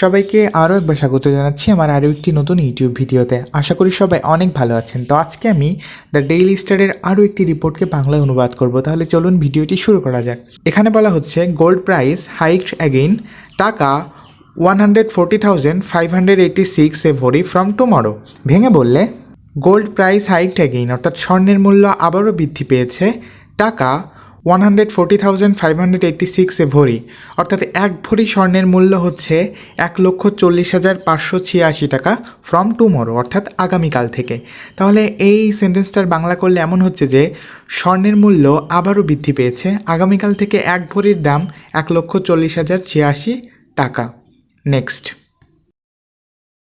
সবাইকে আরও একবার স্বাগত জানাচ্ছি আমার আরও একটি নতুন ইউটিউব ভিডিওতে। আশা করি সবাই অনেক ভালো আছেন। তো আজকে আমি দ্য ডেইলি স্টারের আরও একটি রিপোর্টকে বাংলায় অনুবাদ করব। তাহলে চলুন ভিডিওটি শুরু করা যাক। এখানে বলা হচ্ছে gold price hiked again taka one hundred forty thousand five hundred eighty six a bhori from tomorrow ভেঙে বললে গোল্ড প্রাইস হাইকড অ্যাগেইন অর্থাৎ স্বর্ণের মূল্য আবারও বৃদ্ধি পেয়েছে, টাকা one hundred forty thousand five hundred eighty সিক্সে ভরি। অর্থাৎ এক ভরি স্বর্ণের মূল্য হচ্ছে এক লক্ষ চল্লিশ হাজার পাঁচশো ছিয়াশি টাকা ফ্রম টুমরো অর্থাৎ আগামীকাল থেকে। তাহলে এই সেন্টেন্সটার বাংলা করলে এমন হচ্ছে যে, স্বর্ণের মূল্য আবারও বৃদ্ধি পেয়েছে। আগামীকাল থেকে এক ভরির দাম এক লক্ষ চল্লিশ হাজার ছিয়াশি টাকা। নেক্সট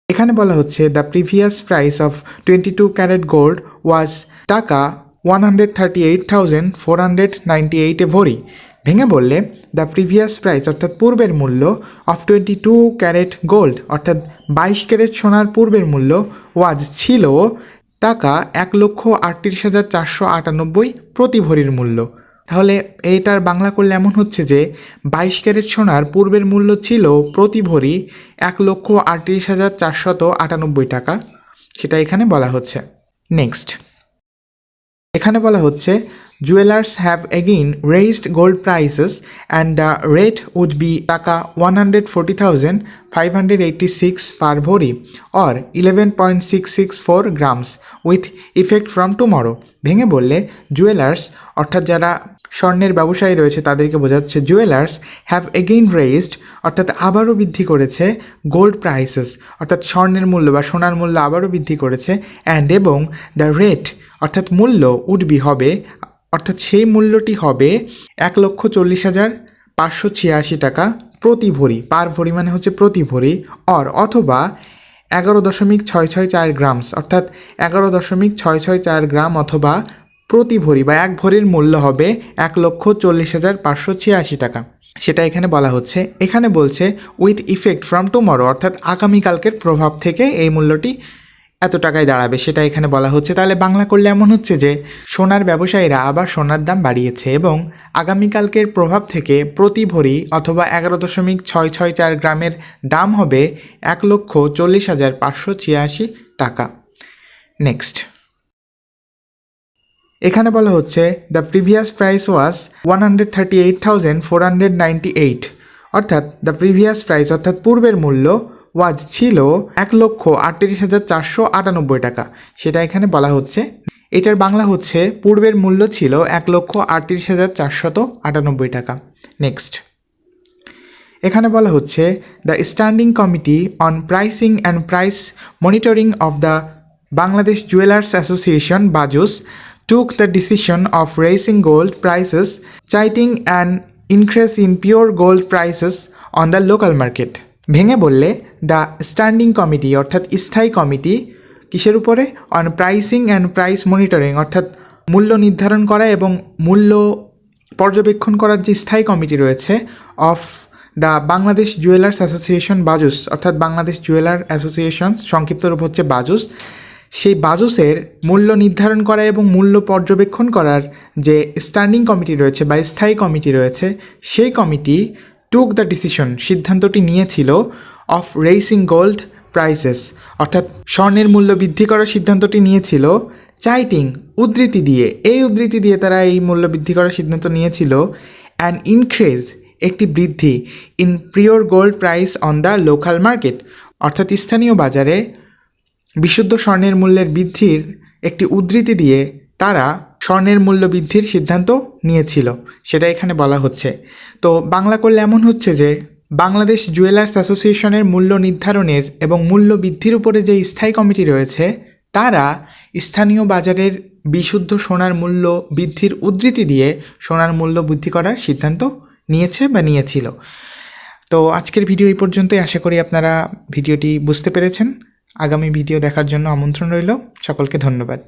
এখানে বলা হচ্ছে the previous price of twenty two carat gold was taka one hundred thirty eight thousand four hundred এইটে ভরি। ভেঙে বললে দ্য প্রিভিয়াস প্রাইস অর্থাৎ পূর্বের মূল্য of twenty two carat gold অর্থাৎ বাইশ ক্যারেট সোনার পূর্বের মূল্য ওয়াজ ছিল টাকা এক লক্ষ আটত্রিশ হাজার চারশো আটানব্বই প্রতি ভরির মূল্য। তাহলে এটার বাংলা করলে এমন হচ্ছে যে, বাইশ ক্যারেট সোনার পূর্বের মূল্য ছিল প্রতি ভরি এক লক্ষ আটত্রিশ হাজার চারশত আটানব্বই টাকা। সেটা এখানে বলা হচ্ছে। নেক্সট এখানে বলা হচ্ছে jewellers have again raised gold prices and the rate would be taka one hundred forty thousand five hundred eighty six per bhori or eleven point six six four grams with effect from tomorrow ভেঙে বললে jewellers অর্থাৎ যারা স্বর্ণের ব্যবসায়ী রয়েছে, তাদেরকে বোঝাচ্ছে jewellers have again raised অর্থাৎ আবারও বৃদ্ধি করেছে গোল্ড প্রাইসেস অর্থাৎ স্বর্ণের মূল্য বা সোনার মূল্য আবারও বৃদ্ধি করেছে অ্যান্ড এবং দ্য রেট অর্থাৎ মূল্য উঠবি হবে, অর্থাৎ সেই মূল্যটি হবে এক লক্ষ চল্লিশ হাজার পাঁচশো ছিয়াশি টাকা প্রতি ভরি। পার ভরি মানে হচ্ছে প্রতি ভরি। অর অথবা এগারো দশমিক ছয় ছয় চার গ্রামস, অর্থাৎ এগারো দশমিক ছয় ছয় চার গ্রাম অথবা প্রতি ভরি বা এক ভরির মূল্য হবে এক লক্ষ চল্লিশ হাজার পাঁচশো ছিয়াশি টাকা। সেটা এখানে বলা হচ্ছে। এখানে বলছে, উইথ ইফেক্ট ফ্রম টুমরো অর্থাৎ আগামীকালকের প্রভাব থেকে এই মূল্যটি এত টাকায় দাঁড়াবে সেটা এখানে বলা হচ্ছে। তাহলে বাংলা করলে এমন হচ্ছে যে, সোনার ব্যবসায়ীরা আবার সোনার দাম বাড়িয়েছে এবং আগামীকালকের প্রভাব থেকে প্রতি ভরি অথবা এগারো দশমিক ছয় ছয় চার গ্রামের দাম হবে এক লক্ষ চল্লিশ হাজার পাঁচশো ছিয়াশি টাকা। নেক্সট। এখানে বলা হচ্ছে the previous price was one hundred thirty eight thousand four hundred ninety eight অর্থাৎ দ্য প্রিভিয়াস প্রাইস অর্থাৎ পূর্বের মূল্য ওয়াজ ছিল এক লক্ষ আটত্রিশ হাজার চারশো আটানব্বই টাকা। সেটা এখানে বলা হচ্ছে। এটার বাংলা হচ্ছে, পূর্বের মূল্য ছিল এক লক্ষ আটত্রিশ হাজার চারশত আটানব্বই টাকা। নেক্সট। এখানে বলা হচ্ছে, the standing committee on pricing and price monitoring of the Bangladesh jewellers association, Bajus, took the decision of raising gold prices citing and increase in pure gold prices on the local market. ভেঙে বললে, the standing committee অর্থাৎ স্থায়ী committee কিসের উপরে? On pricing and price monitoring অর্থাৎ মূল্য নির্ধারণ করা এবং মূল্য পর্যবেক্ষণ করার যে স্থায়ী কমিটি রয়েছে, of the Bangladesh jewellers association Bajus, অর্থাৎ বাংলাদেশ জুয়েলার অ্যাসোসিয়েশন সংক্ষিপ্ত রূপ হচ্ছে বাজুস, সেই বাজুসের মূল্য নির্ধারণ করা এবং মূল্য পর্যবেক্ষণ করার যে স্ট্যান্ডিং কমিটি রয়েছে বা স্থায়ী কমিটি রয়েছে, সেই কমিটি টুক দ্য ডিসিশন সিদ্ধান্তটি নিয়েছিল অফ রেইসিং গোল্ড প্রাইসেস অর্থাৎ স্বর্ণের মূল্য বৃদ্ধি করার সিদ্ধান্তটি নিয়েছিল চাইটিং উদ্ধৃতি দিয়ে। এই উদ্ধৃতি দিয়ে তারা এই মূল্য বৃদ্ধি করার সিদ্ধান্ত নিয়েছিল অ্যান ইনক্রিজ একটি বৃদ্ধি in pure gold price on the local market অর্থাৎ স্থানীয় বাজারে বিশুদ্ধ স্বর্ণের মূল্যের বৃদ্ধির একটি উদ্ধৃতি দিয়ে তারা স্বর্ণের মূল্য বৃদ্ধির সিদ্ধান্ত নিয়েছিল, সেটা এখানে বলা হচ্ছে। তো বাংলা করলে এমন হচ্ছে যে, বাংলাদেশ জুয়েলার্স অ্যাসোসিয়েশনের মূল্য নির্ধারণের এবং মূল্য বৃদ্ধির উপরে যে স্থায়ী কমিটি রয়েছে, তারা স্থানীয় বাজারের বিশুদ্ধ সোনার মূল্য বৃদ্ধির উদ্ধৃতি দিয়ে সোনার মূল্য বৃদ্ধি করার সিদ্ধান্ত নিয়েছে বা নিয়েছিল। তো আজকের ভিডিও এই পর্যন্তই। আশা করি আপনারা ভিডিওটি বুঝতে পেরেছেন। আগামী ভিডিও দেখার জন্য আমন্ত্রণ রইল। সকলকে ধন্যবাদ।